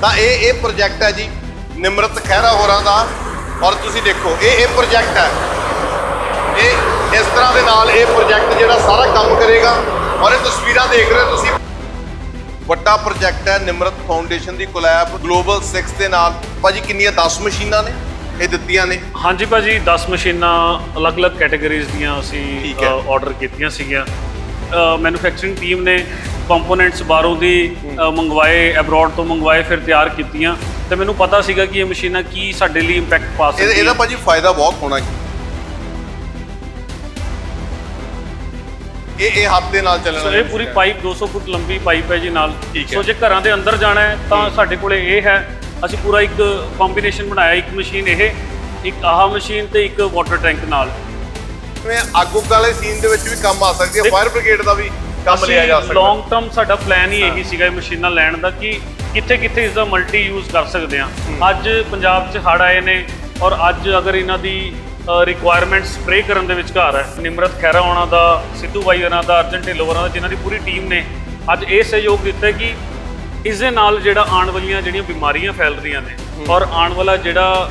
ਤਾਂ ਇਹ ਇਹ ਪ੍ਰੋਜੈਕਟ ਹੈ ਜੀ ਨਿਮਰਤ ਖਹਿਰਾ ਹੋਰਾਂ ਦਾ। ਔਰ ਤੁਸੀਂ ਦੇਖੋ ਇਹ ਇਹ ਪ੍ਰੋਜੈਕਟ ਹੈ। ਇਹ ਇਸ ਤਰ੍ਹਾਂ ਦੇ ਨਾਲ ਇਹ ਪ੍ਰੋਜੈਕਟ ਜਿਹੜਾ ਸਾਰਾ ਕੰਮ ਕਰੇਗਾ। ਔਰ ਇਹ ਤਸਵੀਰਾਂ ਦੇਖ ਰਹੇ ਤੁਸੀਂ। ਵੱਡਾ ਪ੍ਰੋਜੈਕਟ ਹੈ ਨਿਮਰਤ ਫਾਊਂਡੇਸ਼ਨ ਦੀ ਕੋਲੈਬ ਗਲੋਬਲ 6 ਦੇ ਨਾਲ। ਭਾਜੀ ਕਿੰਨੀਆਂ 10 ਮਸ਼ੀਨਾਂ ਨੇ? ਇਹ ਦਿੱਤੀਆਂ ਨੇ। ਹਾਂਜੀ ਭਾਜੀ 10 ਮਸ਼ੀਨਾਂ ਅਲੱਗ-ਅਲੱਗ ਕੈਟਾਗਰੀਜ਼ ਦੀਆਂ ਅਸੀਂ। ਆਰਡਰ ਕੀਤੀਆਂ ਸੀਗੀਆਂ। ਮੈਨੂਫੈਕਚਰਿੰਗ ਟੀਮ ਨੇ ਕੰਪੋਨੈਂਟਸ ਬਾਹਰੋਂ ਦੀ ਅ, ਮੰਗਵਾਏ ਅਬਰੋਡ ਤੋਂ ਮੰਗਵਾਏ ਫਿਰ ਤਿਆਰ ਕੀਤੀਆਂ। ਤੇ ਮੈਨੂੰ ਪਤਾ ਸੀਗਾ ਕਿ ਇਹ ਮਸ਼ੀਨਾਂ ਕੀ ਸਾਡੇ ਲਈ ਇੰਪੈਕਟ ਪਾ ਇਹ- ਸਕਦੀਆਂ। ਇਹਦਾ ਭਾਜੀ ਫਾਇਦਾ ਬਹੁਤ ਹੋਣਾ ਇਹ ਇਹ ਹੱਥ ਦੇ ਨਾਲ ਚੱਲਣ ਸੋ ਵਾਲੀ ਇਹ ਪੂਰੀ ਪਾਈਪ 200 ਫੁੱਟ ਲੰਬੀ ਪਾਈਪ ਹੈ ਜੀ ਨਾਲ। ਠੀਕ ਹੈ। ਸੋ ਜੇ ਘਰਾਂ ਦੇ ਅੰਦਰ ਜਾਣਾ ਹੈ ਤਾਂ ਸਾਡੇ ਕੋਲੇ ਇਹ ਹੈ। ਅਸੀਂ ਪੂਰਾ ਇੱਕ ਕੰਬੀਨੇਸ਼ਨ ਬਣਾਇਆ ਇੱਕ ਮਸ਼ੀਨ ਇਹ ਇੱਕ ਆਹ ਮਸ਼ੀਨ ਤੇ ਇੱਕ ਵਾਟਰ ਟੈਂਕ ਨਾਲ। ਜਿਵੇਂ ਅੱਗ ਉੱਗ ਵਾਲੇ ਸੀਨ ਦੇ ਵਿੱਚ ਵੀ ਕੰਮ ਆ ਸਕਦੀ ਹੈ ਫਾਇਰ ਬ੍ਰਿਗੇਡ ਦਾ ਵੀ। ਕੰਮ ਲਿਆ ਜਾ ਸਕਦਾ। ਲੌਂਗ ਟਰਮ ਸਾਡਾ ਪਲਾਨ ਹੀ ਇਹੀ ਸੀਗਾ ਇਹ ਮਸ਼ੀਨਾਂ ਲੈਣ ਦਾ ਕਿ ਕਿੱਥੇ ਕਿੱਥੇ ਇਸ ਦਾ ਮਲਟੀ ਯੂਜ਼ ਕਰ ਸਕਦੇ ਹਾਂ। ਅੱਜ ਪੰਜਾਬ 'ਚ ਹੜ੍ਹ ਆਏ ਨੇ ਔਰ ਅੱਜ ਅਗਰ ਇਹਨਾਂ ਦੀ ਰਿਕੁਆਇਰਮੈਂਟ ਸਪਰੇ ਕਰਨ ਦੇ ਵਿਚਕਾਰ ਹੈ ਨਿਮਰਤ ਖੈਰਾ ਹੋਣਾ ਦਾ ਸਿੱਧੂ ਬਾਈ ਹੋਣਾ ਦਾ ਅਰਜਨ ਢਿੱਲੋਂ ਹੋਣਾ ਦਾ ਜਿਨ੍ਹਾਂ ਦੀ ਪੂਰੀ ਟੀਮ ਨੇ ਅੱਜ ਇਹ ਸਹਿਯੋਗ ਦਿੱਤਾ ਕਿ ਇਸ ਦੇ ਨਾਲ ਜਿਹੜਾ ਆਉਣ ਵਾਲੀਆਂ ਜਿਹੜੀਆਂ ਬਿਮਾਰੀਆਂ ਫੈਲ ਰਹੀਆਂ ਨੇ ਔਰ ਆਉਣ ਵਾਲਾ ਜਿਹੜਾ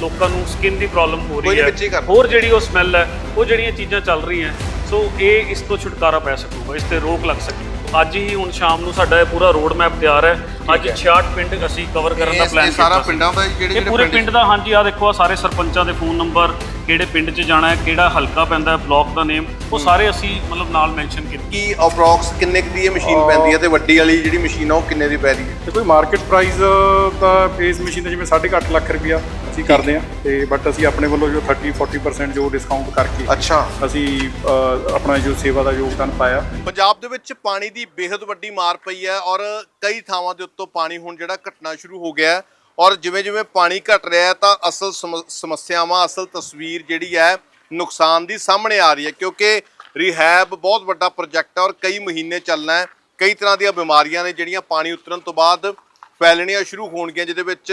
ਲੋਕਾਂ ਨੂੰ ਸਕਿਨ ਦੀ ਪ੍ਰੋਬਲਮ ਹੋ ਰਹੀ ਹੀ। ਹੋਰ ਜਿਹੜੀ ਉਹ ਸਮੈਲ ਹੈ ਉਹ ਜਿਹੜੀਆਂ ਚੀਜ਼ਾਂ ਚੱਲ ਰਹੀਆਂ ਸੋ ਇਹ ਇਸ ਤੋਂ ਛੁਟਕਾਰਾ ਪੈ ਸਕੂਗਾ ਇਸ ਤੇ ਰੋਕ ਲੱਗ ਸਕੇਗੀ ਅੱਜ ਹੀ ਹੁਣ ਸ਼ਾਮ ਨੂੰ ਸਾਡਾ ਇਹ ਪੂਰਾ ਰੋਡ ਮੈਪ ਤਿਆਰ ਹੈ। ਅੱਜ 66 ਪਿੰਡ ਅਸੀਂ ਕਵਰ ਕਰਨ ਦਾ ਪਲਾਨ ਇਹ ਸਾਰਾ ਕੀਤਾ ਸੀ। ਪਿੰਡਾਂ ਦਾ ਜਿਹੜੇ ਜਿਹੜੇ ਪੂਰੇ ਪਿੰਡ ਦਾ ਹਾਂਜੀ ਆ ਦੇਖੋ ਆ ਸਾਰੇ ਸਰਪੰਚਾਂ ਦੇ ਫੋਨ ਨੰਬਰ ਕਿਹੜੇ ਪਿੰਡ 'ਚ ਜਾਣਾ ਹੈ ਕਿਹੜਾ ਹਲਕਾ ਪੈਂਦਾ ਹੈ ਬਲਾਕ ਦਾ ਨੇਮ ਉਹ ਸਾਰੇ ਅਸੀਂ ਮਤਲਬ ਨਾਲ ਮੈਂਸ਼ਨ ਕੀਤੇ। ਕੀ ਅਪਰੋਕਸ ਕਿੰਨੇ ਕੁ ਦੀ ਇਹ ਮਸ਼ੀਨ ਪੈਂਦੀ ਹੈ ਤੇ ਵੱਡੀ ਵਾਲੀ ਜਿਹੜੀ ਮਸ਼ੀਨ ਆ ਉਹ ਕਿੰਨੇ ਦੀ ਪੈ ਰਹੀ ਹੈ? ਤੇ ਕੋਈ ਮਾਰਕੀਟ ਪ੍ਰਾਈਸ ਤਾਂ ਇਸ ਮਸ਼ੀਨ ਦਾ ਜਿਵੇਂ 8.5 ਲੱਖ ਰੁਪਇਆ। ਅਸੀਂ ਕਰਦੇ ਹਾਂ ਤੇ ਬਟ ਅਸੀਂ ਆਪਣੇ ਵੱਲੋਂ ਜੋ 30 40% ਜੋ ਡਿਸਕਾਊਂਟ ਕਰਕੇ ਅੱਛਾ। ਅਸੀਂ ਅ, ਆਪਣਾ ਜੋ ਸੇਵਾ ਦਾ ਯੋਗਦਾਨ ਪਾਇਆ। ਪੰਜਾਬ ਦੇ ਵਿੱਚ ਪਾਣੀ ਦੀ ਬੇहद ਵੱਡੀ ਮਾਰ ਪਈ ਹੈ ਔਰ ਕਈ ਥਾਵਾਂ ਦੇ ਉੱਤੋਂ ਪਾਣੀ ਹੁਣ ਜਿਹੜਾ ਘਟਣਾ ਸ਼ੁਰੂ ਹੋ ਗਿਆ ਹੈ ਔਰ ਜਿਵੇਂ ਜਿਵੇਂ ਪਾਣੀ ਘਟ ਰਿਹਾ ਹੈ ਤਾਂ ਅਸਲ ਸਮ- ਸਮੱਸਿਆਵਾਂ ਅਸਲ ਤਸਵੀਰ ਜਿਹੜੀ ਹੈ ਨੁਕਸਾਨ ਦੀ ਸਾਹਮਣੇ ਆ ਰਹੀ ਹੈ ਕਿਉਂਕਿ ਰਿਹੈਬ ਬਹੁਤ ਵੱਡਾ ਪ੍ਰੋਜੈਕਟ ਹੈ ਔਰ ਕਈ ਮਹੀਨੇ ਚੱਲਣਾ ਹੈ। ਕਈ ਤਰ੍ਹਾਂ ਦੀਆਂ ਬਿਮਾਰੀਆਂ ਨੇ ਜਿਹੜੀਆਂ ਪਾਣੀ ਉਤਰਨ ਤੋਂ ਬਾਅਦ ਫੈਲਣੀਆਂ ਸ਼ੁਰੂ ਹੋਣਗੀਆਂ ਜਿਹਦੇ ਵਿੱਚ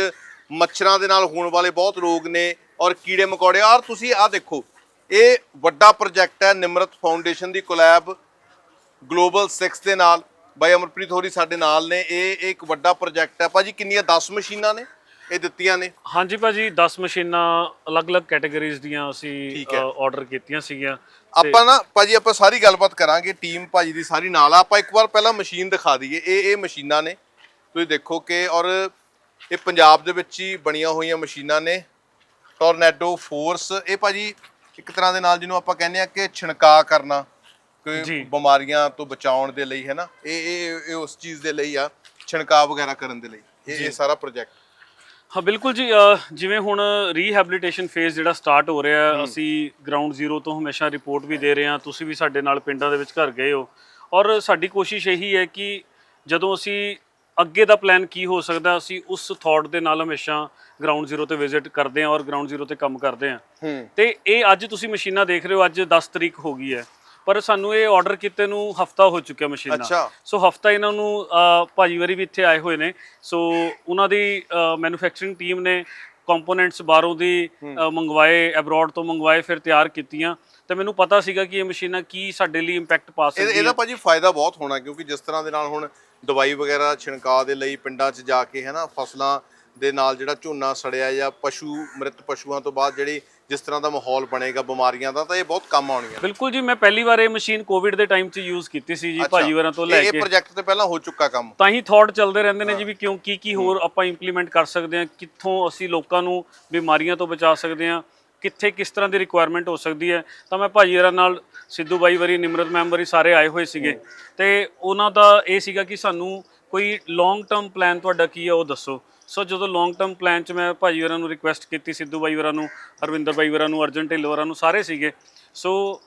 ਮੱਛਰਾਂ ਦੇ ਨਾਲ ਹੋਣ ਵਾਲੇ ਬਹੁਤ ਰੋਗ ਨੇ ਔਰ ਕੀੜੇ ਮਕੌੜੇ। ਔਰ ਤੁਸੀਂ ਆਹ ਦੇਖੋ ਇਹ ਵੱਡਾ ਪ੍ਰੋਜੈਕਟ ਹੈ ਨਿਮਰਤ ਫਾਊਂਡੇਸ਼ਨ ਦੀ ਕੋਲੈਬ ਗਲੋਬਲ 6 ਦੇ ਨਾਲ। ਬਾਈ ਅਮਰਪ੍ਰੀਤ ਹੋਰੀ ਸਾਡੇ ਨਾਲ ਨੇ। ਇਹ ਇੱਕ ਵੱਡਾ ਪ੍ਰੋਜੈਕਟ ਹੈ। ਭਾਜੀ ਕਿੰਨੀਆਂ 10 ਮਸ਼ੀਨਾਂ ਨੇ? ਇਹ ਦਿੱਤੀਆਂ ਨੇ। ਹਾਂਜੀ ਭਾਜੀ 10 ਮਸ਼ੀਨਾਂ ਅਲੱਗ-ਅਲੱਗ ਕੈਟਾਗਰੀਜ਼ ਦੀਆਂ ਅਸੀਂ। ਆਰਡਰ ਕੀਤੀਆਂ ਸੀਗੀਆਂ। ਆਪਾਂ ਨਾ ਭਾਜੀ ਆਪਾਂ ਸਾਰੀ ਗੱਲਬਾਤ ਕਰਾਂਗੇ ਟੀਮ ਭਾਜੀ ਦੀ ਸਾਰੀ ਨਾਲ। ਆਪਾਂ ਇੱਕ ਵਾਰ ਪਹਿਲਾਂ ਮਸ਼ੀਨ ਦਿਖਾ ਦਈਏ। ਇਹ ਇਹ ਮਸ਼ੀਨਾਂ ਨੇ। ਤੁਸੀਂ ਦੇਖੋ ਕਿ ਔਰ ਇਹ ਪੰਜਾਬ ਦੇ ਵਿੱਚ ਹੀ ਬਣੀਆਂ ਹੋਈਆਂ ਮਸ਼ੀਨਾਂ ਨੇ। ਟੋਰਨੈਡੋ ਫੋਰਸ ਇਹ ਭਾਜੀ ਇੱਕ ਤਰ੍ਹਾਂ ਦੇ ਨਾਲ ਜਿਹਨੂੰ ਆਪਾਂ ਕਹਿੰਦੇ ਆ ਕਿ ਛਿਣਕਾ ਕਰਨਾ ਕੋਈ। ਬਿਮਾਰੀਆਂ ਤੋਂ ਬਚਾਉਣ ਦੇ ਲਈ ਹੈ ਨਾ ਇਹ ਇਹ ਇਹ ਉਸ ਚੀਜ਼ ਦੇ ਲਈ ਆ ਛਿਣਕਾ ਵਗੈਰਾ ਕਰਨ ਦੇ ਲਈ। ਇਹ ਇਹ ਸਾਰਾ ਪ੍ਰੋਜੈਕਟ ਹਾਂ ਬਿਲਕੁਲ ਜੀ ਜਿਵੇਂ ਹੁਣ ਰੀਹੈਬਿਲਿਟੇਸ਼ਨ ਫੇਜ਼ ਜਿਹੜਾ ਸਟਾਰਟ ਹੋ ਰਿਹਾ ਅਸੀਂ ਗਰਾਊਂਡ ਜ਼ੀਰੋ ਤੋਂ ਹਮੇਸ਼ਾ ਰਿਪੋਰਟ ਵੀ ਦੇ ਰਹੇ ਹਾਂ। ਤੁਸੀਂ ਵੀ ਸਾਡੇ ਨਾਲ ਪਿੰਡਾਂ ਦੇ ਵਿੱਚ ਘਰ ਗਏ ਹੋ। ਔਰ ਸਾਡੀ ਕੋਸ਼ਿਸ਼ ਇਹੀ ਹੈ ਕਿ ਜਦੋਂ ਅਸੀਂ ਅੱਗੇ ਦਾ ਪਲਾਨ ਕੀ ਹੋ ਸਕਦਾ? ਅਸੀਂ ਉਸ ਥਾਟ ਦੇ ਨਾਲ ਹਮੇਸ਼ਾ ਗਰਾਊਂਡ ਜ਼ੀਰੋ ਤੇ ਵਿਜ਼ਿਟ ਕਰਦੇ ਹਾਂ ਔਰ ਗਰਾਊਂਡ ਜ਼ੀਰੋ ਤੇ ਕੰਮ ਕਰਦੇ ਹਾਂ। ਹੂੰ। ਤੇ ਇਹ ਅੱਜ ਤੁਸੀਂ ਮਸ਼ੀਨਾਂ ਦੇਖ ਰਹੇ ਹੋ ਅੱਜ 10 ਤਰੀਕ ਹੋ ਗਈ ਹੈ। ਪਰ ਸਾਨੂੰ ਇਹ ਆਰਡਰ ਕੀਤੇ ਨੂੰ ਹਫਤਾ ਹੋ ਚੁੱਕਿਆ ਮਸ਼ੀਨਾਂ। ਅੱਛਾ। ਸੋ ਹਫਤਾ ਇਹਨਾਂ ਨੂੰ ਅਹ, ਭਾਜੀ ਵਾਰੀ ਵੀ ਇੱਥੇ ਆਏ ਹੋਏ ਨੇ। ਸੋ ਉਹਨਾਂ ਦੀ ਮੈਨੂਫੈਕਚਰਿੰਗ ਟੀਮ ਨੇ ਕੰਪੋਨੈਂਟਸ ਬਾਹਰੋਂ ਦੀ ਮੰਗਵਾਏ ਅਬਰੋਡ ਤੋਂ ਮੰਗਵਾਏ ਫਿਰ ਤਿਆਰ ਕੀਤੀਆਂ। ਤੇ ਮੈਨੂੰ ਪਤਾ ਸੀਗਾ ਕਿ ਇਹ ਮਸ਼ੀਨਾਂ ਕੀ ਸਾਡੇ ਲਈ ਇੰਪੈਕਟ ਪਾ ਇਹ- ਸਕਦੀਆਂ ਇਹਦਾ ਭਾਜੀ ਫਾਇਦਾ ਬਹੁਤ ਹੋਣਾ ਕਿਉਂਕਿ ਜਿਸ ਤਰ੍ਹਾਂ ਦੇ ਨਾਲ ਹੁਣ ਦਵਾਈ ਵਗੈਰਾ ਛਿਣਕਾ ਦੇ ਲਈ ਪਿੰਡਾਂ 'ਚ ਜਾ ਕੇ ਹੈਨਾ ਫਸਲਾਂ ਦੇ ਨਾਲ ਜਿਹੜਾ ਝੋਨਾ ਸੜਿਆ ਜਾਂ ਪਸ਼ੂ ਮ੍ਰਿਤ ਪਸ਼ੂਆਂ ਤੋਂ ਬਾਅਦ ਜਿਹੜੀ ਜਿਸ ਤਰ੍ਹਾਂ ਦਾ ਮਾਹੌਲ ਬਣੇਗਾ ਬਿਮਾਰੀਆਂ ਦਾ ਤਾਂ ਇਹ ਬਹੁਤ ਕੰਮ ਆਉਣੀਆਂ ਬਿਲਕੁਲ ਜੀ ਮੈਂ ਪਹਿਲੀ ਵਾਰ ਇਹ ਮਸ਼ੀਨ ਕੋਵਿਡ ਦੇ ਟਾਈਮ 'ਚ ਯੂਜ਼ ਕੀਤੀ ਸੀ ਜੀ ਅੱਛਾ। ਭਾਜੀ ਵਾਰਾਂ ਤੋਂ ਲੈ ਇਹ- ਕੇ। ਇਹ ਪ੍ਰੋਜੈਕਟ ਤੇ ਪਹਿਲਾਂ ਹੋ ਚੁੱਕਾ ਕੰਮ? ਤਾਂ ਹੀ ਥਾਟ ਚੱਲਦੇ ਰਹਿੰਦੇ ਨੇ ਜੀ ਵੀ ਕਿਉਂ ਕੀ ਕੀ ਹੋਰ ਆਪਾਂ ਇੰਪਲੀਮੈਂਟ ਕਰ ਸਕਦੇ ਹਾਂ ਕਿੱਥੋਂ ਅਸੀਂ ਲੋਕਾਂ ਨੂੰ ਬਿਮਾਰੀਆਂ ਤੋਂ ਬਚਾ ਸਕਦੇ ਹਾਂ। ਕਿੱਥੇ ਕਿਸ ਤਰ੍ਹਾਂ ਦੀ ਰਿਕੁਆਇਰਮੈਂਟ ਹੋ ਸਕਦੀ ਹੈ? ਤਾਂ ਮੈਂ ਭਾਜੀ ਹਰਾਂ ਨਾਲ ਸਿੱਧੂ ਬਾਈ ਵਰੀ, ਨਿਮਰਤ ਮੈਮ ਵਰੀ ਸਾਰੇ ਆਏ ਹੋਏ ਸੀਗੇ। ਤੇ ਉਹਨਾਂ ਦਾ ਇਹ ਸੀਗਾ ਕਿ ਸਾਨੂੰ ਕੋਈ ਲੌਂਗ ਟਰਮ ਪਲਾਨ ਤੁਹਾਡਾ ਕੀ ਹੈ ਉਹ ਦੱਸੋ। ਸੋ ਜਦੋਂ ਲੌਂਗ ਟਰਮ ਪਲਾਨ 'ਚ ਮੈਂ ਭਾਜੀ ਹੋਰਾਂ ਨੂੰ ਰਿਕੁਐਸਟ ਕੀਤੀ, ਸਿੱਧੂ ਬਾਈ ਹੋਰਾਂ ਨੂੰ, ਹਰਵਿੰਦਰ ਬਾਈ ਹੋਰਾਂ ਨੂੰ, ਅਰਜਨ ਢਿੱਲੋਂ ਹੋਰਾਂ ਨੂੰ ਸਾਰੇ ਸੀਗੇ। ਸੋ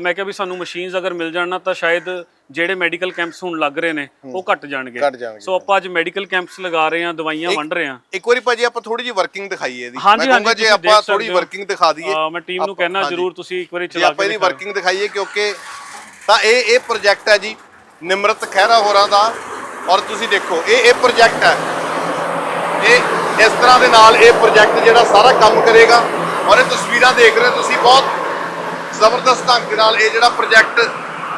ਮੈਂ ਕਿਹਾ ਵੀ ਸਾਨੂੰ ਮਸ਼ੀਨਸ ਅਗਰ ਮਿਲ ਜਾਣ ਨਾ ਤਾਂ ਸ਼ਾਇਦ ਜਿਹੜੇ ਮੈਡੀਕਲ ਕੈਂਪਸ ਹੁਣ ਲੱਗ ਰਹੇ ਨੇ ਉਹ ਘਟ ਜਾਣਗੇ ਘੱਟ ਜਾਣਗੇ। ਸੋ ਆਪਾਂ ਅੱਜ ਮੈਡੀਕਲ ਕੈਂਪਸ ਲਗਾ ਰਹੇ ਹਾਂ ਦਵਾਈਆਂ ਵੰਡ ਰਹੇ ਹਾਂ ਇੱਕ ਵਾਰੀ ਭਾਜੀ ਆਪਾਂ ਥੋੜੀ ਜਿਹੀ ਵਰਕਿੰਗ ਦਿਖਾਈਏ ਇਹਦੀ ਹਾਂਜੀ, ਮੈਂ ਕਹੂੰਗਾ ਹਾਂਜੀ, ਜੇ ਤੁਸੀਂ ਆਪਾਂ ਦੇਖ ਥੋੜੀ ਸਕਦੇ ਹੋ। ਵਰਕਿੰਗ ਦਿਖਾ ਦਈਏ ਅ, ਮੈਂ ਟੀਮ ਨੂੰ ਆਪਾਂ- ਕਹਿਣਾ ਹਾਂਜੀ। ਜਰੂਰ ਤੁਸੀਂ ਇੱਕ ਵਾਰੀ ਜੇ ਚਲਾ ਆਪਾਂ ਕੇ ਇਹਦੀ ਦਿਖਾਓ। ਵਰਕਿੰਗ ਦਿਖਾਈਏ ਕਿਉਂਕਿ ਤਾਂ ਇਹ ਇਹ ਪ੍ਰੋਜੈਕਟ ਹੈ ਜੀ ਨਿਮਰਤ ਖਹਿਰਾ ਹੋਰਾਂ ਦਾ ਔਰ ਤੁਸੀਂ ਦੇਖੋ ਇਹ ਇਹ ਪ੍ਰੋਜੈਕਟ ਹੈ ਇਹ ਇਸ ਤਰ੍ਹਾਂ ਦੇ ਨਾਲ ਇਹ ਪ੍ਰੋਜੈਕਟ ਜਿਹੜਾ ਸਾਰਾ ਕੰਮ ਕਰੇਗਾ ਔਰ ਇਹ ਤਸਵੀਰਾਂ ਦੇਖ ਰਹੇ ਹੋ ਤੁਸੀਂ ਬਹੁਤ ਜ਼ਬਰਦਸਤ ਢੰਗ ਦੇ ਨਾਲ ਇਹ ਜਿਹੜਾ ਪ੍ਰੋਜੈਕਟ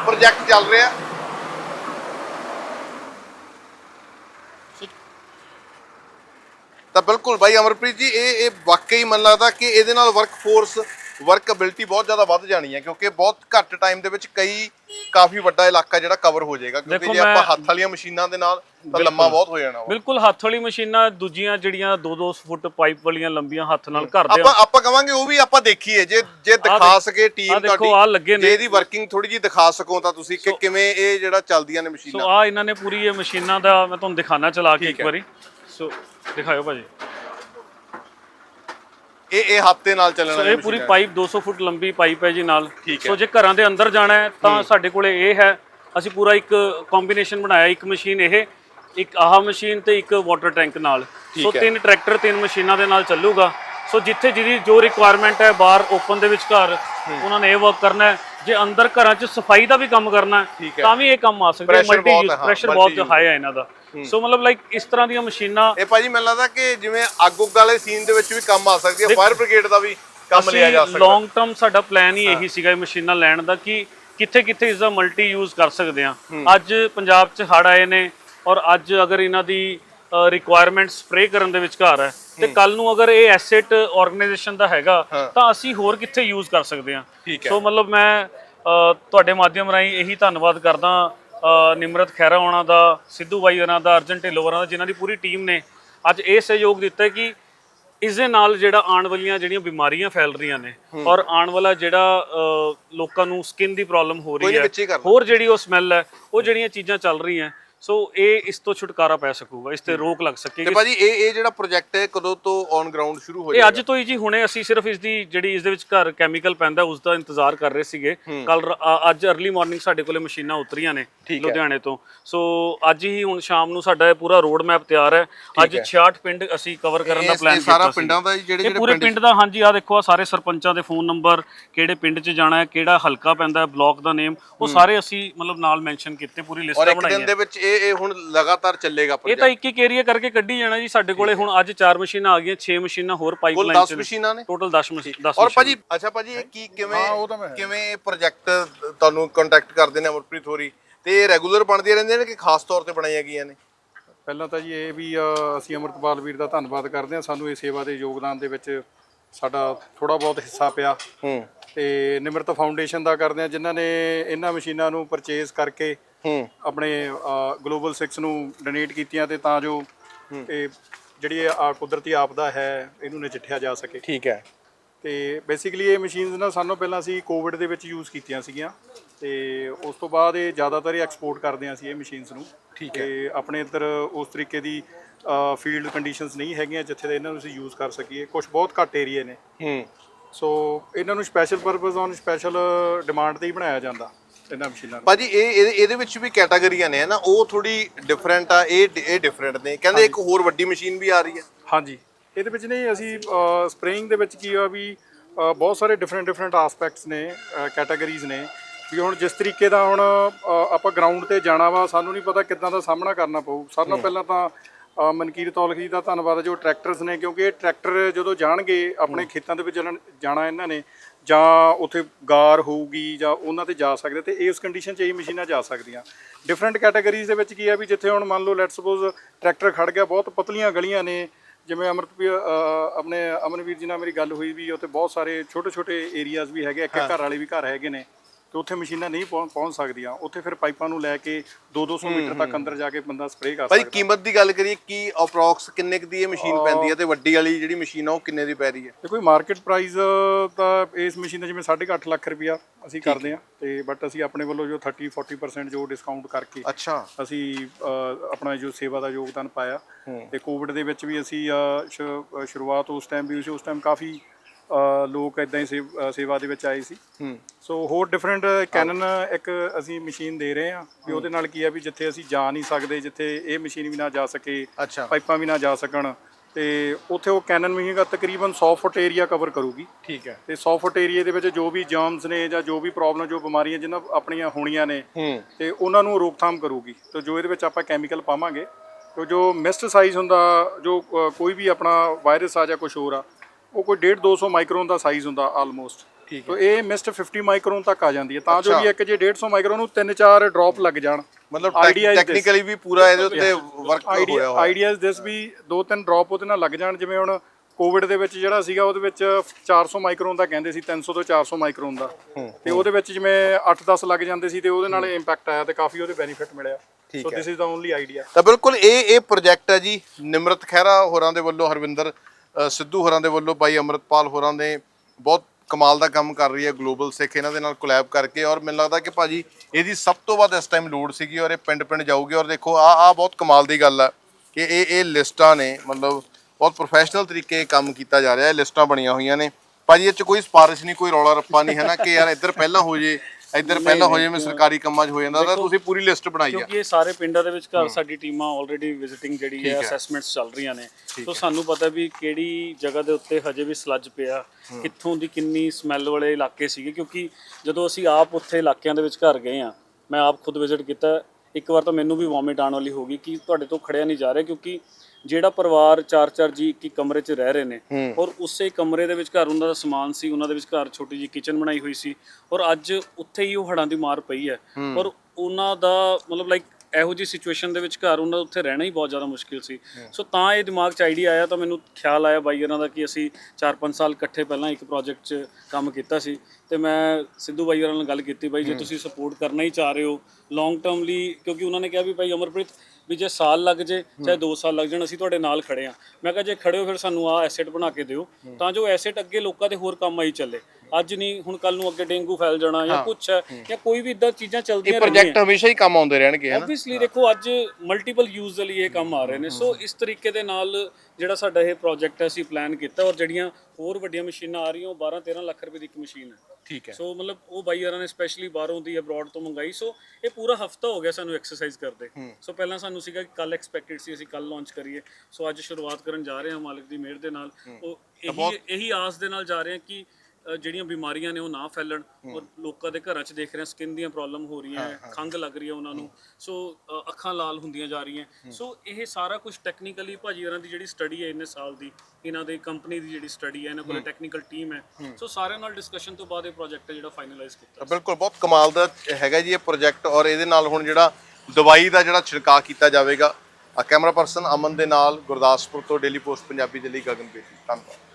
ਪ੍ਰੋਜੈਕਟ ਚੱਲ ਰਿਹਾ। ਤਾਂ ਬਿਲਕੁਲ ਬਾਈ ਅਮਰਪ੍ਰੀਤ ਜੀ, ਇਹ ਇਹ ਵਾਕਈ ਮਨ ਲੱਗਦਾ ਕਿ ਇਹਦੇ ਨਾਲ ਵਰਕਫੋਰਸ ਫੋਰਸ ਵਰਕੇਬਿਲਟੀ ਬਹੁਤ ਜ਼ਿਆਦਾ ਵੱਧ ਜਾਣੀ ਹੈ ਕਿਉਂਕਿ ਬਹੁਤ ਘੱਟ ਟਾਈਮ ਦੇ ਵਿੱਚ ਕਈ ਕਾਫੀ ਵੱਡਾ ਇਲਾਕਾ ਜਿਹੜਾ ਕਵਰ ਹੋ ਜਾਏਗਾ ਕਿਉਂਕਿ ਦੇਖੋ ਜੇ ਆਪਾਂ ਮੈਂ- ਹੱਥ ਵਾਲੀਆਂ ਮਸ਼ੀਨਾਂ ਦੇ ਨਾਲ ਤਾਂ ਲੰਮਾ ਬਹੁਤ ਹੋ ਜਾਣਾ ਵਾ। ਬਿਲਕੁਲ ਹੱਥ ਵਾਲੀ ਮਸ਼ੀਨਾਂ ਦੂਜੀਆਂ ਜਿਹੜੀਆਂ 2-2 ਫੁੱਟ ਪਾਈਪ ਵਾਲੀਆਂ ਲੰਬੀਆਂ ਹੱਥ ਨਾਲ ਕਰਦੇ ਆਪਾਂ ਆ ਆਪਾਂ ਕਵਾਂਗੇ ਉਹ ਵੀ ਆਪਾਂ ਦੇਖੀਏ ਜੇ ਜੇ ਦਿਖਾ ਸਕੇ ਟੀਮ ਆਹ ਦੇਖੋ, ਆਹ ਲੱਗੇ ਨੇ। ਜੇ ਇਹਦੀ ਵਰਕਿੰਗ ਥੋੜੀ ਜੀ ਦਿਖਾ ਸਕੋ ਤਾਂ ਤੁਸੀਂ ਕਿ ਕਿਵੇਂ ਇਹ ਜਿਹੜਾ ਚੱਲਦੀਆਂ ਨੇ ਸੋ ਮਸ਼ੀਨਾਂ ਆ ਇਹਨਾਂ ਨੇ ਪੂਰੀ ਇਹ ਮਸ਼ੀਨਾਂ ਦਾ ਮੈਂ ਤੁਹਾਨੂੰ ਦਿਖਾਣਾ ਚਲਾ ਕੇ ਇੱਕ। ਵਾਰੀ ਸੋ ਦਿਖਾਓ ਭਾਜੀ ਇਹ ਇਹ ਹੱਥ ਦੇ ਨਾਲ ਚੱਲਣ ਸੋ ਵਾਲੀਆਂ ਇਹ ਪੂਰੀ ਮਸ਼ੀਨਾਂ। ਪਾਈਪ 200 ਫੁੱਟ ਲੰਬੀ ਪਾਈਪ ਹੈ ਜੀ ਨਾਲ। ਠੀਕ ਹੈ। ਸੋ ਜੇ ਘਰਾਂ ਦੇ ਅੰਦਰ ਜਾਣਾ ਹੈ ਤਾਂ ਸਾਡੇ ਕੋਲੇ ਇਹ ਹੈ। ਅਸੀਂ ਪੂਰਾ ਇੱਕ ਕੰਬੀਨੇਸ਼ਨ ਬਣਾਇਆ ਇੱਕ ਮਸ਼ੀਨ ਇਹ ਇੱਕ ਆਹ ਮਸ਼ੀਨ ਤੇ ਇੱਕ ਵਾਟਰ ਟੈਂਕ ਨਾਲ। ਸੋ ਹੈ। ਤਿੰਨ ਟਰੈਕਟਰ ਤਿੰਨ ਮਸ਼ੀਨਾਂ ਦੇ ਨਾਲ ਚੱਲੂਗਾ। ਸੋ ਜਿੱਥੇ ਜਿਹਦੀ ਜੋ ਰਿਕੁਆਇਰਮੈਂਟ ਹੈ ਬਾਹਰ ਓਪਨ ਦੇ ਵਿੱਚ ਘਰ ਉਹਨਾਂ ਨੇ ਇਹ ਵਰਕ ਕਰਨਾ ਹੈ। ਜੇ ਅੰਦਰ ਘਰਾਂ 'ਚ ਸਫ਼ਾਈ ਦਾ ਵੀ ਕੰਮ ਕਰਨਾ ਹੈ। ਤਾਂ ਵੀ ਇਹ ਕੰਮ ਆ ਸਕਦਾ Pressure ਮਲਟੀ ਬਹੁਤ ਯੂਜ਼ ਹੈ, ਹਾਂ, ਪ੍ਰੈਸ਼ਰ ਬਹੁਤ। ਹਾਈ ਹੈ ਇਹਨਾਂ ਦਾ। ਸੋ ਮਤਲਬ ਲਾਈਕ ਇਸ ਤਰ੍ਹਾਂ ਦੀਆਂ ਮਸ਼ੀਨਾਂ ਇਹ ਭਾਜੀ ਮੈਨੂੰ ਲੱਗਦਾ ਕਿ ਜਿਵੇਂ ਅੱਗ ਉੱਗ ਵਾਲੇ ਸੀਨ ਦੇ ਵਿੱਚ ਵੀ ਕੰਮ ਆ ਸਕਦੀ ਹੈ ਫਾਇਰ ਬ੍ਰਿਗੇਡ ਦਾ ਵੀ ਕੰਮ ਲਿਆ ਜਾ ਸਕਦਾ। ਲੌਂਗ ਟਰਮ ਸਾਡਾ ਪਲਾਨ ਹੀ ਇਹੀ ਸੀਗਾ ਇਹ ਮਸ਼ੀਨਾਂ ਲੈਣ ਦਾ ਕਿ ਕਿੱਥੇ ਕਿੱਥੇ ਇਸ ਦਾ ਮਲਟੀ ਯੂਜ਼ ਕਰ ਸਕਦੇ ਆ ਅੱਜ ਪੰਜਾਬ 'ਚ ਹੜ ਆਏ ਨੇ ਔਰ ਅੱਜ ਅਗਰ ਇਹਨਾਂ ਦੀ ਰਿਕੁਆਇਰਮੈਂਟ ਸਪਰੇ ਕਰਨ ਦੇ ਵਿਚਕਾਰ ਹੈ। ਤੇ ਕੱਲ ਨੂੰ ਅਗਰ ਇਹ ਐਸੈਟ ਆਰਗੇਨਾਈਜੇਸ਼ਨ ਦਾ ਹੈਗਾ ਤਾਂ ਅਸੀਂ ਹੋਰ ਕਿੱਥੇ ਯੂਜ਼ ਕਰ ਸਕਦੇ ਹੈ। ਸੋ ਮਤਲਬ ਮੈਂ ਤੁਹਾਡੇ ਮਾਧਿਅਮ ਰਾਹੀਂ ਇਹੀ ਧੰਨਵਾਦ ਕਰਦਾ ਨਿਮਰਤ ਖਹਿਰਾ ਹੋਣਾ ਦਾ ਸਿੱਧੂ ਬਾਈ ਹੋਣਾ ਦਾ ਅਰਜਨ ਢਿੱਲੋਂ ਹੋਣਾ ਦਾ ਜਿਨ੍ਹਾਂ ਦੀ ਪੂਰੀ ਟੀਮ ਨੇ ਅੱਜ ਇਹ ਸਹਿਯੋਗ ਦਿੱਤਾ ਕਿ ਇਸ ਦੇ ਨਾਲ ਜਿਹੜਾ ਆਉਣ ਵਾਲੀਆਂ ਜਿਹੜੀਆਂ ਬਿਮਾਰੀਆਂ ਫੈਲ ਰਹੀਆਂ ਨੇ ਔਰ ਆਉਣ ਵਾਲਾ ਜਿਹੜਾ ਲੋਕਾਂ ਨੂੰ ਸਕਿਨ ਦੀ ਪ੍ਰੋਬਲਮ ਹੋ ਰਹੀ ਹੈ। ਹੋਰ ਜਿਹੜੀ ਉਹ ਸਮੈਲ ਹੈ ਉਹ ਜਿਹੜੀਆਂ ਚੀਜ਼ਾਂ ਚੱਲ ਰਹੀਆਂ ਸੋ ਇਹ ਇਸ ਤੋਂ ਛੁਟਕਾਰਾ ਪੈ ਸਕੂਗਾ ਇਸ ਤੇ ਰੋਕ ਲੱਗ ਤੇ ਸਕੇਗੀ ਭਾਜੀ ਇਹ ਇਹ ਜਿਹੜਾ ਪ੍ਰੋਜੈਕਟ ਹੈ ਕਦੋਂ ਤੋਂ ਔਨ ਗਰਾਊਂਡ ਸ਼ੁਰੂ ਹੋ ਇਹ ਜਾਏਗਾ? ਅੱਜ ਤੋਂ ਹੀ ਜੀ ਹੁਣੇ ਅਸੀਂ ਸਿਰਫ ਇਸ ਦੀ ਜਿਹੜੀ ਇਸ ਦੇ ਵਿੱਚ ਘਰ ਕੈਮੀਕਲ ਪੈਂਦਾ ਉਸ ਦਾ ਇੰਤਜ਼ਾਰ ਕਰ ਰਹੇ ਸੀਗੇ। ਕੱਲ ਅੱਜ अर्ਲੀ ਮਾਰਨਿੰਗ ਸਾਡੇ ਕੋਲੇ ਮਸ਼ੀਨਾਂ ਉਤਰੀਆਂ ਨੇ ਲੁਧਿਆਣੇ ਤੋਂ। ਸੋ ਅੱਜ ਹੀ ਹੁਣ ਸ਼ਾਮ ਨੂੰ ਸਾਡਾ ਇਹ ਪੂਰਾ ਰੋਡ ਮੈਪ ਤਿਆਰ ਹੈ। ਅੱਜ 66 ਪਿੰਡ ਅਸੀਂ ਕਵਰ ਕਰਨ ਦਾ ਇਹ- ਪਲਾਨ ਇਹ ਕੀਤਾ ਸਾਰਾ ਸੀ। ਪਿੰਡਾਂ ਦਾ ਜਿਹੜੇ ਇਹ ਜਿਹੜੇ ਪੂਰੇ ਪਿੰਡ ਦਾ ਹਾਂਜੀ ਆ ਦੇਖੋ ਆ ਸਾਰੇ ਸਰਪੰਚਾਂ ਦੇ ਫੋਨ ਨੰਬਰ ਕਿਹੜੇ ਪਿੰਡ 'ਚ ਜਾਣਾ ਹੈ ਕਿਹੜਾ ਹਲਕਾ ਪੈਂਦਾ ਹੈ ਬਲਾਕ ਦਾ ਨੇਮ ਉਹ ਸਾਰੇ ਅਸੀਂ ਮਤਲਬ ਨਾਲ ਮੈਂਸ਼ਨ ਕੀਤੇ ਪੂਰੀ ਔਰ ਲਿਸਟਾਂ ਇੱਕ ਦਿਨ ਦੇ ਵਿੱਚ ਇਹ ਇਹ ਹੁਣ ਲਗਾਤਾਰ ਚੱਲੇਗਾ ਇਹ ਤਾਂ ਇੱਕ ਇੱਕ ਏਰੀਆ ਕਰਕੇ ਕੱਢੀ ਜਾਣਾ ਜੀ ਸਾਡੇ ਕੋਲੇ ਹੁਣ ਅੱਜ 4 ਮਸ਼ੀਨਾਂ ਆ ਗਈਆਂ 6 ਮਸ਼ੀਨਾਂ ਹੋਰ ਕੁੱਲ ਪਾਈਪਲਾਈਨ 10 ਮਸ਼ੀਨਾਂ ਨੇ? ਟੋਟਲ 10 ਮਸ਼ੀਨ 10 ਔਰ ਭਾਜੀ ਅੱਛਾ ਭਾਜੀ ਇਹ ਕੀ ਕਿਵੇਂ ਕਿਵੇਂ ਪ੍ਰੋਜੈਕਟ ਤੁਹਾਨੂੰ ਕੰਟੈਕਟ ਕਰਦੇ ਨੇ ਅਮਰਪ੍ਰੀਤ ਹੋਰੀ? ਤੇ ਇਹ ਰੈਗੂਲਰ ਬਣਦੀਆਂ ਰਹਿੰਦੀਆਂ ਨੇ ਕਿ ਖਾਸ ਤੌਰ ਤੇ ਬਣਾਈਆਂ ਗਈਆਂ ਨੇ? ਪਹਿਲਾਂ ਤਾਂ ਜੀ ਇਹ ਵੀ ਅਸੀਂ ਅਮਰਤਪਾਲ ਵੀਰ ਦਾ ਧੰਨਵਾਦ ਕਰਦੇ ਹਾਂ। ਸਾਨੂੰ ਇਹ ਸੇਵਾ ਦੇ ਯੋਗਦਾਨ ਦੇ ਵਿੱਚ ਸਾਡਾ ਥੋੜਾ ਬਹੁਤ ਹਿੱਸਾ ਪਿਆ। ਹੂੰ। ਤੇ ਨਿਮਰਤ ਫਾਊਂਡੇਸ਼ਨ ਦਾ ਕਰਦੇ ਹਾਂ ਜਿਨ੍ਹਾਂ ਨੇ ਇਹਨਾਂ ਮਸ਼ੀਨਾਂ ਨੂੰ ਪਰਚੇਸ ਕਰਕੇ ਆਪਣੇ ਗਲੋਬਲ 6 ਨੂੰ ਡੋਨੇਟ ਕੀਤੀਆਂ ਤੇ ਤਾਂ ਜੋ ਇਹ ਜਿਹੜੀ ਆ ਕੁਦਰਤੀ ਆਪਦਾ ਹੈ ਇਹਨੂੰ ਨਜਿੱਠਿਆ ਜਾ ਸਕੇ। ਠੀਕ ਹੈ। ਤੇ ਬੇਸਿਕਲੀ ਇਹ ਮਸ਼ੀਨਸ ਨਾ ਸਾਨੂੰ ਪਹਿਲਾਂ ਅਸੀਂ ਕੋਵਿਡ ਦੇ ਵਿੱਚ ਯੂਜ਼ ਕੀਤੀਆਂ ਸੀਗੀਆਂ ਤੇ ਉਸ ਤੋਂ ਬਾਅਦ ਇਹ ਜ਼ਿਆਦਾਤਰ ਐਕਸਪੋਰਟ ਕਰਦੇ ਹਾਂ ਅਸੀਂ ਇਹ ਮਸ਼ੀਨਸ ਨੂੰ। ਠੀਕ ਤੇ ਆਪਣੇ ਇੱਧਰ ਉਸ ਤਰੀਕੇ ਦੀ ਫੀਲਡ ਕੰਡੀਸ਼ਨਸ ਨਹੀਂ ਹੈਗੀਆਂ ਜਿੱਥੇ ਦੇ ਇਹਨਾਂ ਨੂੰ ਅਸੀਂ ਯੂਜ਼ ਕਰ ਸਕੀਏ। ਕੁਝ ਬਹੁਤ ਘੱਟ ਏਰੀਏ ਨੇ। ਹੂੰ। ਸੋ ਇਹਨਾਂ ਨੂੰ special purpose on special demand ਤੇ ਹੀ ਬਣਾਇਆ ਜਾਂਦਾ। ਇਹਨਾਂ ਮਸ਼ੀਨਾਂ ਭਾਜੀ ਇਹ ਇਹਦੇ- ਇਹਦੇ ਵਿੱਚ ਵੀ ਕੈਟਾਗਰੀਆਂ ਨੇ ਨਾ? ਉਹ ਥੋੜੀ ਡਿਫਰੈਂਟ ਆ ਇਹ ਇਹ ਡਿਫਰੈਂਟ ਨੇ। ਕਹਿੰਦੇ ਇੱਕ ਹੋਰ ਵੱਡੀ ਮਸ਼ੀਨ ਵੀ ਆ ਰਹੀ ਹੈ। ਹਾਂਜੀ। ਇਹਦੇ ਵਿੱਚ ਨਹੀਂ ਅਸੀਂ ਸਪਰੇਇੰਗ ਦੇ ਵਿੱਚ ਕੀ ਆ ਵੀ ਅ, ਬਹੁਤ ਸਾਰੇ ਡਿਫਰੈਂਟ ਡਿਫਰੈਂਟ ਆਸਪੈਕਟਸ ਨੇ ਕੈਟਾਗਰੀਜ਼ ਨੇ। ਵੀ ਹੁਣ ਜਿਸ ਤਰੀਕੇ ਦਾ ਹੁਣ ਅ, ਆਪਾਂ ਗਰਾਊਂਡ ਤੇ ਜਾਣਾ ਵਾ ਸਾਨੂੰ ਨਹੀਂ ਪਤਾ ਕਿੱਦਾਂ ਦਾ ਸਾਹਮਣਾ ਕਰਨਾ ਪਊ। ਸਾਰਿਆਂ ਨਾਲੋਂ ਪਹਿਲਾਂ ਤਾਂ ਅ, ਮਨਕੀਰ ਤੌਲਖ ਜੀ ਦਾ ਧੰਨਵਾਦ ਹੈ ਜੋ ਟਰੈਕਟਰਸ ਨੇ ਕਿਉਂਕਿ ਇਹ ਟਰੈਕਟਰ ਜਦੋਂ ਜਾਣਗੇ ਆਪਣੇ ਖੇਤਾਂ ਦੇ ਵਿੱਚ ਜਾਣ- ਜਾਣਾ ਇਹਨਾਂ ਨੇ ਜਾਂ ਉੱਥੇ ਗਾਰ ਹੋਊਗੀ ਜਾਂ ਉਹਨਾਂ ਤੇ ਜਾ ਸਕਦੇ ਤੇ ਇਸ ਕੰਡੀਸ਼ਨ 'ਚ ਇਹ ਮਸ਼ੀਨਾਂ ਜਾ ਸਕਦੀਆਂ। ਡਿਫਰੈਂਟ ਕੈਟਾਗਰੀਜ਼ ਦੇ ਵਿੱਚ ਕੀ ਆ ਵੀ ਜਿੱਥੇ ਹੁਣ ਮੰਨ ਲਓ ਲੈਟਸ ਸਪੋਜ਼ ਟਰੈਕਟਰ ਖੜ ਗਿਆ ਬਹੁਤ ਪਤਲੀਆਂ ਗਲੀਆਂ ਨੇ ਜਿਵੇਂ ਅਮਰਤਪੀ ਆਪਣੇ ਅਮਨਵੀਰ ਜੀ ਨਾਲ ਮੇਰੀ ਗੱਲ ਹੋਈ ਵੀ ਉੱਥੇ ਬਹੁਤ ਸਾਰੇ ਛੋਟੇ ਛੋਟੇ ਏਰੀਆਜ਼ ਵੀ ਹੈਗੇ ਇੱਕ ਘਰ ਵਾਲੇ ਵੀ ਘਰ ਹੈਗੇ ਨੇ। ਤੇ ਉੱਥੇ ਮਸ਼ੀਨਾਂ ਨਹੀਂ ਪਹੁੰ- ਪਹੁੰਚ ਸਕਦੀਆਂ। ਉੱਥੇ ਫਿਰ ਪਾਈਪਾਂ ਨੂੰ ਲੈ ਕੇ 2-200 ਮੀਟਰ ਤੱਕ ਅੰਦਰ ਜਾ ਕੇ ਬੰਦਾ ਸਪਰੇਅ ਕਰ ਸਕਦਾ। ਕੀਮਤ ਦੀ ਗੱਲ ਕਰੀਏ ਕੀ ਅਪਰੋਕਸ ਕਿੰਨੇ ਕੁ ਦੀ ਇਹ ਮਸ਼ੀਨ ਪੈਂਦੀ ਹੈ ਤੇ ਵੱਡੀ ਵਾਲੀ ਜਿਹੜੀ ਮਸ਼ੀਨ ਆ ਉਹ ਕਿੰਨੇ ਦੀ ਪੈ ਰਹੀ ਹੈ? ਤੇ ਕੋਈ ਮਾਰਕੀਟ ਪ੍ਰਾਈਸ ਤਾਂ ਇਸ ਮਸ਼ੀਨ ਦਾ ਜਿਵੇਂ 8.5 ਲੱਖ ਰੁਪਇਆ ਅਸੀਂ ਕਰਦੇ ਹਾਂ। ਤੇ ਬਟ ਅਸੀਂ ਆਪਣੇ ਵੱਲੋਂ ਜੋ 30 40% ਜੋ ਡਿਸਕਾਊਂਟ ਕਰਕੇ ਅੱਛਾ। ਅਸੀਂ ਆਪਣਾ ਜੋ ਸੇਵਾ ਦਾ ਯੋਗਦਾਨ ਪਾਇਆ। ਤੇ ਕੋਵਿਡ ਦੇ ਵਿੱਚ ਵੀ ਅਸੀਂ ਸ਼- ਸ਼ੁਰੂਆਤ ਉਸ ਟਾਈਮ ਵੀ ਸੀ ਉਸ ਟਾਈਮ ਕਾਫੀ ਲੋਕ ਇਦਾਂ ਹੀ ਸੇਵ- ਸੇਵਾ ਦੇ ਵਿੱਚ ਆਏ ਸੀ। ਹੂੰ। ਸੋ ਹੋਰ ਡਿਫਰੈਂਟ ਕੈਨਨ ਇੱਕ ਅਸੀਂ ਮਸ਼ੀਨ ਦੇ ਰਹੇ ਹਾਂ ਵੀ ਉਹਦੇ ਨਾਲ ਕੀ ਆ ਵੀ ਜਿੱਥੇ ਅਸੀਂ ਜਾ ਨਹੀਂ ਸਕਦੇ ਜਿੱਥੇ ਇਹ ਮਸ਼ੀਨ ਵੀ ਨਾ ਜਾ ਸਕੇ ਅੱਛਾ। ਪਾਈਪਾਂ ਵੀ ਨਾ ਜਾ ਸਕਣ ਤੇ ਉੱਥੇ ਉਹ ਕੈਨਨ ਮਸ਼ੀਨ ਦਾ ਤਕਰੀਬਨ 100 ਫੁੱਟ ਏਰੀਆ ਕਵਰ ਕਰੂਗੀ। ਠੀਕ ਹੈ। ਤੇ 100 ਫੁੱਟ ਏਰੀਆ ਦੇ ਵਿੱਚ ਜੋ ਵੀ ਜਰਮਸ ਨੇ ਜਾਂ ਜੋ ਵੀ ਪ੍ਰੋਬਲਮ ਜੋ ਬਿਮਾਰੀਆਂ ਜਿਨ੍ਹਾਂ ਆਪਣੀਆਂ ਹੋਣੀਆਂ ਨੇ ਹੂੰ। ਤੇ ਉਹਨਾਂ ਨੂੰ ਰੋਕਥਾਮ ਕਰੂਗੀ। ਤੇ ਜੋ ਇਹਦੇ ਵਿੱਚ ਆਪਾਂ ਕੈਮੀਕਲ ਪਾਵਾਂਗੇ ਤੇ ਜੋ ਮਿਸਟ ਸਾਈਜ਼ ਹੁੰਦਾ ਜੋ ਅ, ਕੋਈ ਵੀ ਆਪਣਾ ਵਾਇਰਸ ਆ ਜਾਂ ਕੁਝ ਹੋਰ ਆ ਉਹ ਕੋਈ 1.5 200 ਮਾਈਕਰੋਨ ਦਾ ਸਾਈਜ਼ ਹੁੰਦਾ ਆਲਮੋਸਟ ਠੀਕ ਤੇ ਇਹ ਮਿਸਟ 50 ਮਾਈਕਰੋਨ ਤੱਕ ਆ ਜਾਂਦੀ ਹੈ। ਤਾਂ ਜੋ ਵੀ ਇੱਕ ਜੇ 150 ਮਾਈਕਰੋਨ ਨੂੰ ਤਿੰਨ ਚਾਰ ਡ੍ਰੌਪ ਲੱਗ ਜਾਣ। ਮਤਲਬ. ਟੈਕਨੀਕਲੀ ਵੀ ਪੂਰਾ ਇਹਦੇ ਉੱਤੇ ਵਰਕ ਹੋਇਆ ਹੋਇਆ। ਆਈਡੀਆ ਇਸ ਦਿਸ ਵੀ ਦੋ ਤਿੰਨ ਡ੍ਰੌਪ ਉਹਦੇ ਨਾਲ ਲੱਗ ਜਾਣ। ਜਿਵੇਂ ਹੁਣ ਕੋਵਿਡ ਦੇ ਵਿੱਚ ਜਿਹੜਾ ਸੀਗਾ ਉਹਦੇ ਵਿੱਚ 400 ਮਾਈਕਰੋਨ ਦਾ ਕਹਿੰਦੇ ਸੀ 300 ਤੋਂ 400 ਮਾਈਕਰੋਨ ਦਾ। ਤੇ ਉਹਦੇ ਵਿੱਚ ਜਿਵੇਂ 8-10 ਲੱਗ ਜਾਂਦੇ ਸੀ ਤੇ ਉਹਦੇ ਨਾਲ ਇੰਪੈਕਟ ਆਇਆ ਤੇ ਕਾਫੀ ਉਹਦੇ ਬੈਨੀਫਿਟ ਮਿਲਿਆ। ਸੋ ਹੈ। This is the only idea ਤਾਂ ਬਿਲਕੁਲ ਇਹ ਇਹ ਪ੍ਰੋਜੈਕਟ ਹੈ ਜੀ। ਨਿਮਰਤ ਖਹਿਰਾ ਹੋਰਾਂ ਦੇ ਵੱਲੋਂ ਹਰਵਿੰਦਰ ਸਿੱਧੂ ਹੋਰਾਂ ਦੇ ਵੱਲੋਂ ਭਾਈ ਅਮਰਤਪਾਲ ਹੋਰਾਂ ਦੇ ਬਹੁਤ ਕਮਾਲ ਦਾ ਕੰਮ ਕਰ ਰਹੀ ਹੈ ਗਲੋਬਲ ਸਿੱਖ ਇਹਨਾਂ ਦੇ ਨਾਲ ਕੋਲੈਬ ਕਰਕੇ ਔਰ ਮੈਨੂੰ ਲੱਗਦਾ ਕਿ ਭਾਜੀ ਇਹਦੀ ਸਭ ਤੋਂ ਵੱਧ ਇਸ ਟਾਈਮ ਲੋੜ ਸੀਗੀ ਔਰ ਇਹ ਪਿੰਡ ਪਿੰਡ ਜਾਊਗੀ ਔਰ ਦੇਖੋ ਆ ਆ ਬਹੁਤ ਕਮਾਲ ਦੀ ਗੱਲ ਆ ਕਿ ਇਹ ਇਹ ਲਿਸਟਾਂ ਨੇ ਮਤਲਬ ਬਹੁਤ ਪ੍ਰੋਫੈਸ਼ਨਲ ਤਰੀਕੇ ਕੰਮ ਕੀਤਾ ਜਾ ਰਿਹਾ ਹੈ ਲਿਸਟਾਂ ਬਣੀਆਂ ਹੋਈਆਂ ਨੇ। ਭਾਜੀ ਇਹ ਚ ਕੋਈ ਸਪਾਰਿਸ਼ ਨਹੀਂ, ਕੋਈ ਰੌਲਾ ਰੱਪਾ ਨਹੀਂ, ਹੈ ਨਾ? ਕਿ ਯਾਰ ਇੱਧਰ ਪਹਿਲਾਂ ਹੋ ਜੇ ਇੱਧਰ ਪਹਿਲਾਂ ਹੋ ਜੇ ਮੈਂ ਸਰਕਾਰੀ ਕੰਮਾਂ 'ਚ ਹੋ ਜਾਂਦਾ ਤਾਂ ਤੁਸੀਂ ਪੂਰੀ ਲਿਸਟ ਬਣਾਈ ਆ। ਕਿਉਂਕਿ ਇਹ ਸਾਰੇ ਪਿੰਡਾਂ ਦੇ ਵਿੱਚ ਘਰ ਸਾਡੀ ਟੀਮਾਂ ਆਲਰੇਡੀ ਵਿਜ਼ਿਟਿੰਗ ਜਿਹੜੀ ਹੈ। ਅਸੈਸਮੈਂਟਸ ਚੱਲ ਰਹੀਆਂ ਨੇ। ਸੋ ਸਾਨੂੰ ਪਤਾ ਵੀ ਕਿਹੜੀ ਜਗ੍ਹਾ ਦੇ ਉੱਤੇ ਹਜੇ ਵੀ ਸਲੱਜ ਪਿਆ ਕਿੱਥੋਂ ਦੀ ਕਿੰਨੀ ਸਮੈਲ ਵਾਲੇ ਇਲਾਕੇ ਸੀਗੇ ਕਿਉਂਕਿ ਜਦੋਂ ਅਸੀਂ ਆਪ ਉੱਥੇ ਇਲਾਕਿਆਂ ਦੇ ਵਿੱਚ ਘਰ ਗਏ ਆ ਮੈਂ ਆਪ ਖੁਦ ਵਿਜ਼ਿਟ ਕੀਤਾ ਇੱਕ ਵਾਰ ਤਾਂ ਮੈਨੂੰ ਵੀ ਵੋਮਿਟ ਆਉਣ ਵਾਲੀ ਹੋ ਗਈ ਕਿ ਤੁਹਾਡੇ ਤੋਂ ਖੜਿਆ ਨਹੀਂ ਜਾ ਰਿਹਾ ਕਿਉਂਕਿ ਜਿਹੜਾ ਪਰਿਵਾਰ ਚਾਰ ਚਾਰ ਜੀ ਇੱਕ ਕਮਰੇ 'ਚ ਰਹਿ ਰਹੇ ਨੇ ਔਰ ਉਸੇ ਕਮਰੇ ਦੇ ਵਿੱਚ ਘਰ ਉਹਨਾਂ ਦਾ ਸਮਾਨ ਸੀ ਉਹਨਾਂ ਦੇ ਵਿੱਚ ਘਰ ਛੋਟੀ ਜੀ ਕਿਚਨ ਬਣਾਈ ਹੋਈ ਸੀ ਔਰ ਅੱਜ ਉੱਥੇ ਹੀ ਉਹ ਹੜਾਂ ਦੀ ਮਾਰ ਪਈ ਹੈ ਔਰ ਉਹਨਾਂ ਦਾ ਮਤਲਬ ਲਾਈਕ ਇਹੋ ਜੀ ਸਿਚੁਏਸ਼ਨ ਦੇ ਵਿੱਚ ਘਰ ਉਹਨਾਂ ਦਾ ਉੱਥੇ ਰਹਿਣਾ ਹੀ ਬਹੁਤ ਜ਼ਿਆਦਾ ਮੁਸ਼ਕਿਲ ਸੀ। ਸੋ ਤਾਂ ਇਹ ਦਿਮਾਗ 'ਚ ਆਈਡੀਆ ਆਇਆ ਤਾਂ ਮੈਨੂੰ ਖਿਆਲ ਆਇਆ ਬਾਈ ਉਹਨਾਂ ਦਾ ਕਿ ਅਸੀਂ 4-5 ਸਾਲ ਇਕੱਠੇ ਪਹਿਲਾਂ ਇੱਕ ਪ੍ਰੋਜੈਕਟ 'ਚ ਕੰਮ ਕੀਤਾ ਸੀ। ਤੇ ਮੈਂ ਸਿੱਧੂ ਬਾਈ ਹੋਰਾਂ ਨਾਲ ਗੱਲ ਕੀਤੀ ਬਾਈ ਜੇ ਤੁਸੀਂ ਸਪੋਰਟ ਕਰਨਾ ਹੀ ਚਾਹ ਰਹੇ ਹੋ ਲੌਂਗ ਟਰਮ ਲਈ ਕਿਉਂਕਿ ਉਹਨਾਂ ਨੇ ਕਿਹਾ ਵੀ ਭਾਈ ਅਮਰਪ੍ਰੀਤ ਵੀ ਜੇ ਸਾਲ ਲੱਗ ਜੇ ਚਾਹੇ 2 ਸਾਲ ਲੱਗ ਜਾਣ ਅਸੀਂ ਤੁਹਾਡੇ ਨਾਲ ਖੜੇ ਆ ਮੈਂ ਕਿਹਾ ਜੇ ਖੜੇ ਹੋ ਫਿਰ ਸਾਨੂੰ ਆਹ ਐਸੈਟ ਬਣਾ ਕੇ ਦਿਓ। ਤਾਂ ਜੋ ਐਸੈਟ ਅੱਗੇ ਲੋਕਾਂ ਦੇ ਹੋਰ ਕੰਮ ਆਈ ਚੱਲੇ। ਅੱਜ ਨਹੀਂ ਹੁਣ ਕੱਲ ਨੂੰ ਅੱਗੇ ਡੇਂਗੂ ਫੈਲ ਜਾਣਾ ਜਾਂ ਕੁਝ ਹੈ ਜਾਂ ਕੋਈ ਵੀ ਇਦਾਂ ਚੀਜ਼ਾਂ ਇਹ ਚੱਲਦੀਆਂ ਪ੍ਰੋਜੈਕਟ ਹਮੇਸ਼ਾ ਹੀ ਕੰਮ ਆਉਂਦੇ ਰਹਿਣਗੇ ਹਨਾ ਆਬਵੀਅਸਲੀ ਦੇਖੋ ਅੱਜ ਮਲਟੀਪਲ ਯੂਜ਼ ਦੇ ਲਈ ਇਹ ਕੰਮ ਆ ਰਹੇ ਨੇ। ਸੋ ਇਸ ਤਰੀਕੇ ਦੇ ਨਾਲ ਜਿਹੜਾ ਸਾਡਾ ਇਹ ਪ੍ਰੋਜੈਕਟ ਹੈ ਅਸੀਂ ਪਲਾਨ ਕੀਤਾ ਔਰ ਜਿਹੜੀਆਂ ਹੋਰ ਵੱਡੀਆਂ ਮਸ਼ੀਨਾਂ ਆ ਰਹੀਆਂ ਉਹ 12 13 ਲੱਖ ਰੁਪਏ ਦੀ ਇੱਕ ਮਸ਼ੀਨ ਹੈ। ਠੀਕ ਹੈ। ਸੋ ਮਤਲਬ ਉਹ ਬਾਈ ਯਾਰਾਂ ਨੇ ਸਪੈਸ਼ਲੀ ਬਾਹਰੋਂ ਦੀ ਅਬਰੋਡ ਤੋਂ ਮੰਗਾਈ। ਸੋ ਇਹ ਪੂਰਾ ਹਫਤਾ ਹੋ ਗਿਆ ਸਾਨੂੰ ਐਕਸਰਸਾਈਜ਼ ਕਰਦੇ। ਸੋ ਪਹਿਲਾਂ ਸਾਨੂੰ ਸੀਗਾ ਕਿ ਕੱਲ ਐਕਸਪੈਕਟਡ ਸੀ ਅਸੀਂ ਕੱਲ ਲਾਂਚ ਕਰੀਏ। ਸੋ ਅੱਜ ਸ਼ੁਰੂਆਤ ਕਰਨ ਜਾ ਰਹੇ ਹਾਂ ਮਾਲਕ ਦੀ ਮਿਹਰ ਦੇ ਨਾਲ। ਉਹ ਇਹੀ ਇਹੀ ਆਸ ਦੇ ਨਾਲ ਜਾ ਰਹੇ ਹਾਂ ਕਿ ਅ, ਜਿਹੜੀਆਂ ਬਿਮਾਰੀਆਂ ਨੇ ਉਹ ਨਾ ਫੈਲਣ ਔਰ ਲੋਕਾਂ ਦੇ ਘਰਾਂ 'ਚ ਦੇਖ ਰਹੇ ਹਾਂ ਸਕਿਨ ਦੀਆਂ ਪ੍ਰੋਬਲਮ ਹੋ ਰਹੀਆਂ ਹੈ ਖੰਗ ਲੱਗ ਰਹੀ ਹੈ ਉਹਨਾਂ ਨੂੰ। ਸੋ ਅ, ਅੱਖਾਂ ਲਾਲ ਹੁੰਦੀਆਂ ਜਾ ਰਹੀਆਂ ਸੋ ਇਹ ਸਾਰਾ ਕੁਝ ਟੈਕਨੀਕਲੀ ਭਾਜੀ ਹੋਰਾਂ ਦੀ ਜਿਹੜੀ ਸਟੱਡੀ ਹੈ ਇੰਨੇ ਸਾਲ ਦੀ ਇਹਨਾਂ ਦੇ ਕੰਪਨੀ ਦੀ ਜਿਹੜੀ ਸਟੱਡੀ ਹੈ ਇਹਨਾਂ ਕੋਲ ਟੈਕਨੀਕਲ ਟੀਮ ਹੈ। ਸੋ ਸਾਰਿਆਂ ਨਾਲ ਡਿਸਕਸ਼ਨ ਤੋਂ ਬਾਅਦ ਇਹ ਪ੍ਰੋਜੈਕਟ ਜਿਹੜਾ ਫਾਈਨਲਾਈਜ਼ ਕੀਤਾ ਬਿਲਕੁਲ ਬਹੁਤ ਕਮਾਲ ਦਾ ਹੈਗਾ ਜੀ ਇਹ ਪ੍ਰੋਜੈਕਟ ਔਰ ਇਹਦੇ ਨਾਲ ਹੁਣ ਜਿਹੜਾ ਦਵਾਈ ਦਾ ਜਿਹੜਾ ਛਿੜਕਾਅ ਕੀਤਾ ਜਾਵੇਗਾ। ਆ ਕੈਮਰਾ ਪਰਸਨ ਅਮਨ ਦੇ ਨਾਲ ਗੁਰਦਾਸਪੁਰ ਤੋਂ ਡੇਲੀ ਪੋਸਟ ਪੰਜਾਬੀ ਦੇ ਲਈ ਗਗਨ ਬੇਦੀ। ਧੰਨਵਾਦ।